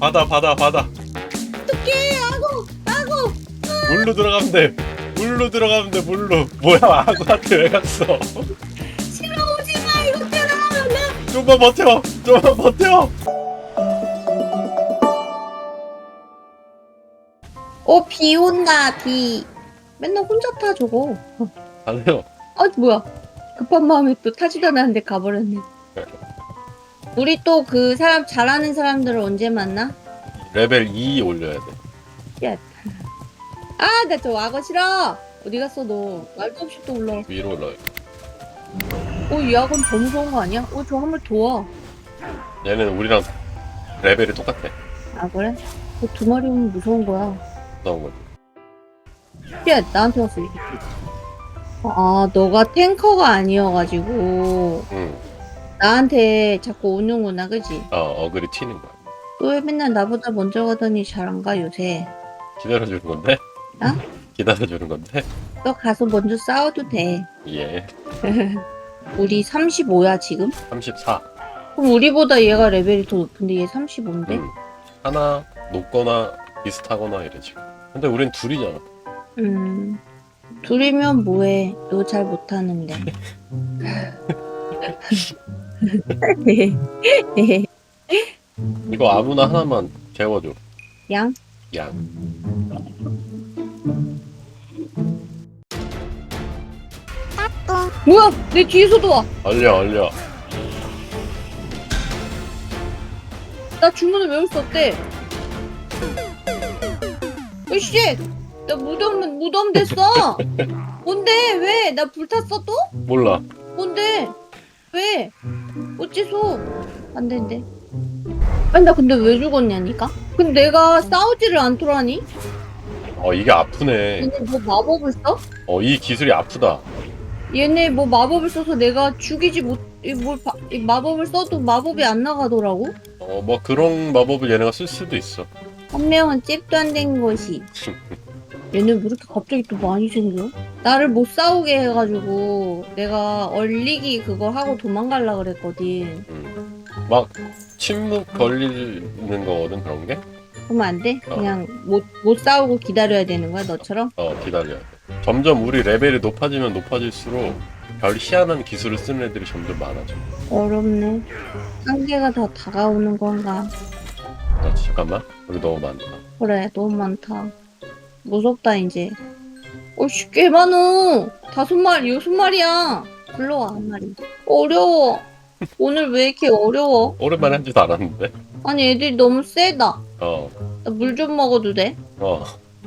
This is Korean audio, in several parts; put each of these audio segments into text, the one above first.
바다 바다 바다. 어떡해 아고 아고 물로 들어가면 돼. 물로 들어가면 돼 물로. 뭐야 아구한테 왜 갔어? 싫어 오지마 이것들아 나. 좀만 버텨. 좀만 버텨. 어, 비 온다, 비. 맨날 혼자 타, 저거. 가세요. 아, 뭐야. 급한 마음에 또 타지도 않았는데 가버렸네. 우리 또 그 사람, 잘하는 사람들을 언제 만나? 레벨 2 올려야 돼 아, 나 저 와거 싫어. 어디 갔어, 너? 말도 없이 또 올라와. 위로 올라야 어, 이 학원 더 무서운 거 아니야? 어, 저 한 번 도와. 얘는 우리랑 레벨이 똑같아 아, 그래? 그 두 마리 오면 무서운 거야. 나온 거지 야, 나한테 왔어. 아, 너가 탱커가 아니어가지고, 응. 나한테 자꾸 오는구나, 그지? 어 어글이 튀는 거야 너왜 맨날 나보다 먼저 가더니 잘안 가, 요새? 기다려주는 건데 어? 기다려주는 건데 너 가서 먼저 싸워도 돼. 예 우리 35야, 지금? 34 그럼 우리보다 얘가 레벨이 더 높은데 얘 35인데? 응. 하나 높거나 비슷하거나 이래 지금 근데 우린 둘이잖아 음. 둘이면 뭐해. 너 잘 못하는데. 이거 아무나 하나만 재워줘 양? 양 뭐야! 내 뒤에서도 와! 얼려 얼려 나 주문을 외울 수 없대! 으씨! 나 무덤, 무덤 됐어! 뭔데? 왜? 나 불탔어 또? 몰라 뭔데? 왜? 어째서? 안 된대. 아니, 나 근데 왜 죽었냐니까? 근데 내가 싸우지를 않더라니? 어 이게 아프네 얘네 뭐 마법을 써? 어 이 기술이 아프다 얘네 뭐 마법을 써서 내가 죽이지 못, 이 뭘, 바- 이 마법을 써도 마법이 안 나가더라고? 어 뭐 그런 마법을 얘네가 쓸 수도 있어 한 명은 잽도 안 된 것이. 얘네 왜 이렇게 갑자기 또 많이 생겨? 나를 못 싸우게 해가지고 내가 얼리기 그거 하고 도망갈라 그랬거든. 음. 막 침묵 걸리는 거거든 그런 게? 그러면 안 돼? 그냥 못, 못 싸우고 기다려야 되는 거야, 너처럼? 어 기다려야 돼 점점 우리 레벨이 높아지면 높아질수록 별 희한한 기술을 쓰는 애들이 점점 많아져 어렵네. 한계가 더 다가오는 건가? 나 잠깐만 우리 너무 많다 그래, 너무 많다. 무섭다, 이제. 어씨, 꽤 많어! 다섯 마리, 여섯 마리야! 불러와, 한 마리. 어려워. 오늘 왜 이렇게 어려워? 오랜만에 한지도 않았는데 아니, 애들이 너무 세다. 어어 나물 좀 먹어도 돼?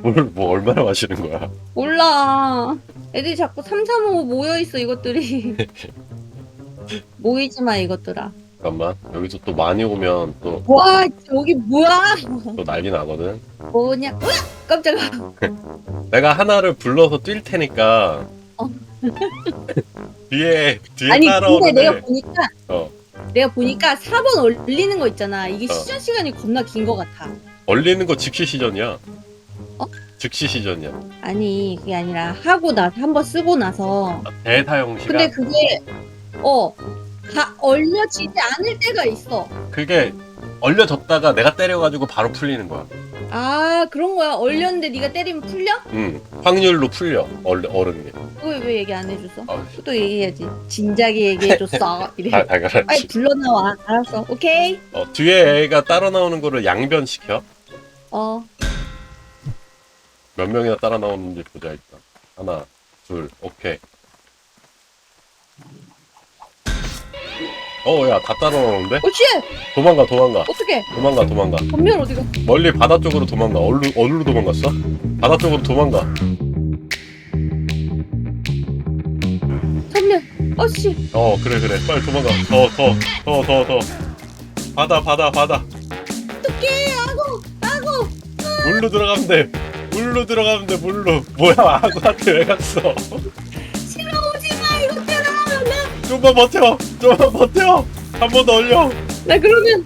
물뭐 얼마나 마시는 거야 몰라. 애들이 자꾸 3, 3, 5 모여있어, 이것들이. 모이지 마, 이것들아. 잠깐만 여기서 또 많이 오면 또 또 와, 저기 뭐야? 난리 나거든 뭐냐? 으악! 깜짝아. 내가 하나를 불러서 뛸 테니까 어. 뒤에 뒤에 아니, 근데 따라오는 내가 애 보니까, 어. 내가 보니까 4번 올리는 거 있잖아. 이게 어. 시전 시간이 겁나 긴 거 같아. 얼리는 거 즉시 시전이야 어? 즉시 시전이야 아니, 그게 아니라 하고 나서 한 번 쓰고 나서. 대사용 시간 근데 그게, 어, 다 얼려지지 않을 때가 있어. 그게 얼려졌다가 내가 때려가지고 바로 풀리는 거야. 아, 그런 거야. 얼렸는데 네가 때리면 풀려? 응. 확률로 풀려. 얼, 어른이. 그거 왜 얘기 안 해줬어? 아, 또 얘기해야지. 진작에 얘기해줬어. 이래. 다, 빨리 당연하지. 불러 나와. 알았어. 오케이. 어, 뒤에 애가 따라 나오는 거를 양변시켜. 어. 몇 명이나 따라 나오는지 보자, 일단. 하나, 둘, 오케이. 어, 야, 다 따라 나오는데? 오, 쉣! 도망가, 도망가. 어떡해. 도망가, 도망가. 전면 어디가? 멀리 바다 쪽으로 도망가. 어디로, 어디로 도망갔어? 바다 쪽으로 도망가. 전면. 어, 씨. 어, 그래, 그래. 빨리 도망가. 더, 더, 더, 더, 더. 바다, 바다, 바다. 어떡해. 아고, 아고. 물로 들어가면 돼. 물로 들어가면 돼. 물로. 뭐야? 아구한테 왜 갔어? 좀만 버텨. 좀만 버텨. 한 번 더 올려. 나 그러면.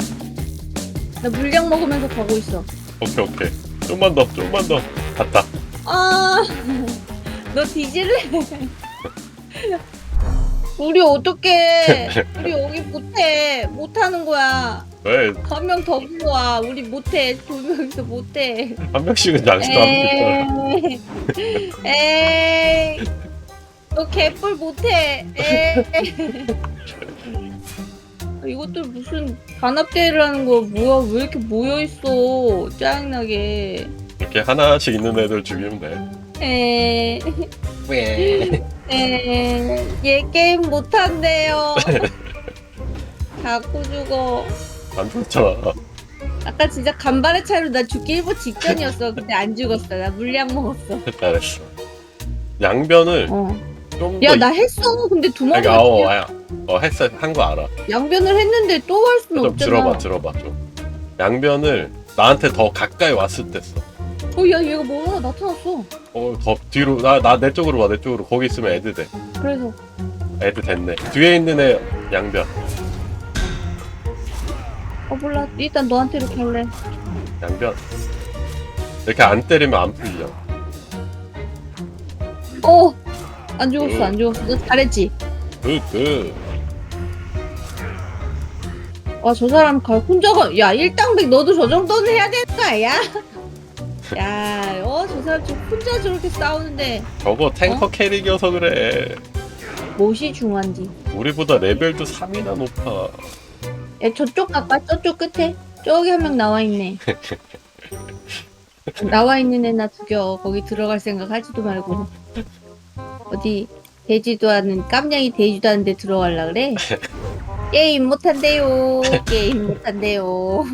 나 물량 먹으면서 가고 있어. 오케이 오케이. 좀만 더. 좀만 더. 갔다. 아, 너 뒤질래? 우리 어떡해. 우리 여기 못해. 못하는 거야. 왜? 한명더 불러와. 우리 못해. 두 명이서 못해. 한 명씩은 양식도 안 먹잖아. 에이. 너 개뿔 못해. 에이. 이것들 무슨 단합대회를 하는 거야? 뭐야? 왜 이렇게 모여 있어? 짜증나게. 이렇게 하나씩 있는 애들 죽이면 돼. 에이. 왜? 에이. 얘 게임 못 한대요. 자꾸 죽어. 안 죽잖아. 아까 진짜 간발의 차이로 나 죽기 일보 직전이었어. 근데 안 죽었어. 나 물량 먹었어. 잘했어. 양변을 어. 좀 야, 더 나 했어. 근데 두 번. 그러니까 어, 아, 어 했어 한 거 알아. 양변을 했는데 또 할 수는 좀 없잖아. 들어봐 들어봐 좀. 양변을 나한테 더 가까이 왔을 때 써. 어, 야, 얘가 뭐 하나 나타났어. 어더 뒤로 나 나 내 쪽으로 와 내 쪽으로 거기 있으면 애들 돼. 그래서 애들 됐네. 뒤에 있는 애 양변. 어 몰라. 일단 너한테 이렇게 할래. 양변. 이렇게 안 때리면 안 풀려. 어. 안 죽었어. 안 죽었어. 너 잘했지. 그 그. 와, 저 사람 가 혼자 가 야, 일당백 너도 저 정도는 해야 되는 거 아니야? 야, 어, 저 사람 저 혼자 저렇게 싸우는데 저거 탱커 어? 캐릭이어서 그래. 무엇이 중요한지. 우리보다 레벨도 3이나 높아. 야, 저쪽 가까 저쪽 끝에 저기 한 명 나와 있네. 나와 있는 애 나 죽여. 거기 들어갈 생각 하지도 말고. 어디 되지도 않은 깜냥이 되지도 않은데 들어갈라 그래? 게임 못한대요. 게임 못한대요.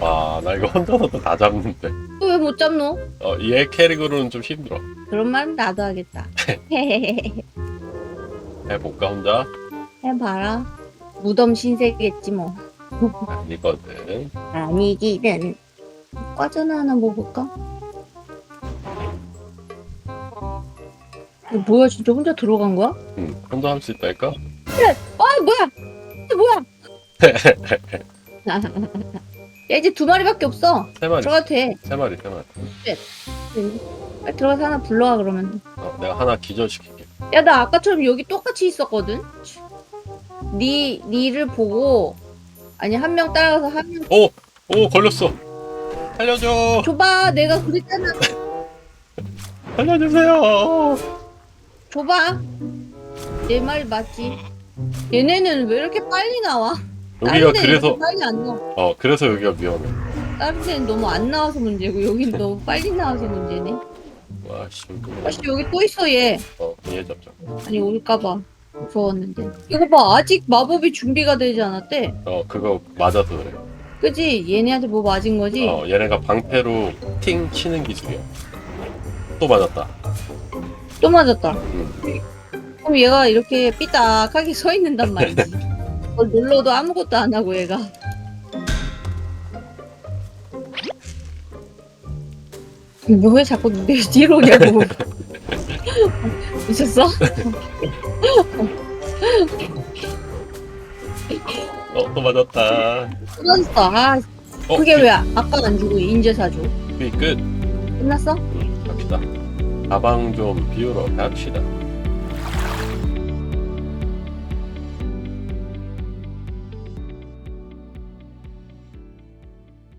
와, 나 이거 혼자서도 다 잡는데. 왜못 잡노? 어, 얘 캐릭으로는 좀 힘들어. 그런 말은 나도 하겠다. 해볼까, 혼자? 해봐라. 무덤 신세겠지 뭐. 아니거든. 아니기는. 과자나 하나 먹을까? 뭐야 진짜 혼자 들어간 거야? 응, 혼자 할 수 있다니까? 아 뭐야? 이게 뭐야? 야 이제 두 마리밖에 없어. 세 마리, 들어가도 돼. 세 마리, 세 마리. 빨리 들어가서 하나 불러와 그러면. 어, 내가 하나 기절시킬게. 야 나 아까처럼 여기 똑같이 있었거든. 니 니를 보고 아니 한 명 따라가서 한 명 오! 오, 걸렸어! 살려줘! 줘봐. 내가 그랬잖아. 살려주세요! 줘봐. 내 말 맞지? 얘네는 왜 이렇게 빨리 나와? 여기가 다른 데는 그래서, 이렇게 빨리 안 나와. 어, 그래서 여기가 위험해. 다른 데는 너무 안 나와서 문제고 여긴 너무 빨리 나와서 문제네. 와, 씨, 이거. 아씨 여기 또 있어 얘. 어, 얘 잡자. 아니 올까봐 무서웠는데. 이거 봐 아직 마법이 준비가 되지 않았대. 어, 그거 맞아서 그래. 그지? 얘네한테 뭐 맞은 거지? 어, 얘네가 방패로 팅 치는 기술이야. 또 맞았다. 또 맞았다. 응. 그럼 얘가 이렇게 삐딱하게 서 있는단 말이지. 그걸 눌러도 아무것도 안 하고 얘가. 너왜 자꾸 내 뒤로 오냐고. 미쳤어? 어, 또 맞았다. 끊었어. 아, 어, 그게 왜 아까 안 주고 인제 사줘? 그 끝. 끝났어? 응, 갑시다. 가방 좀 비우러 갑시다.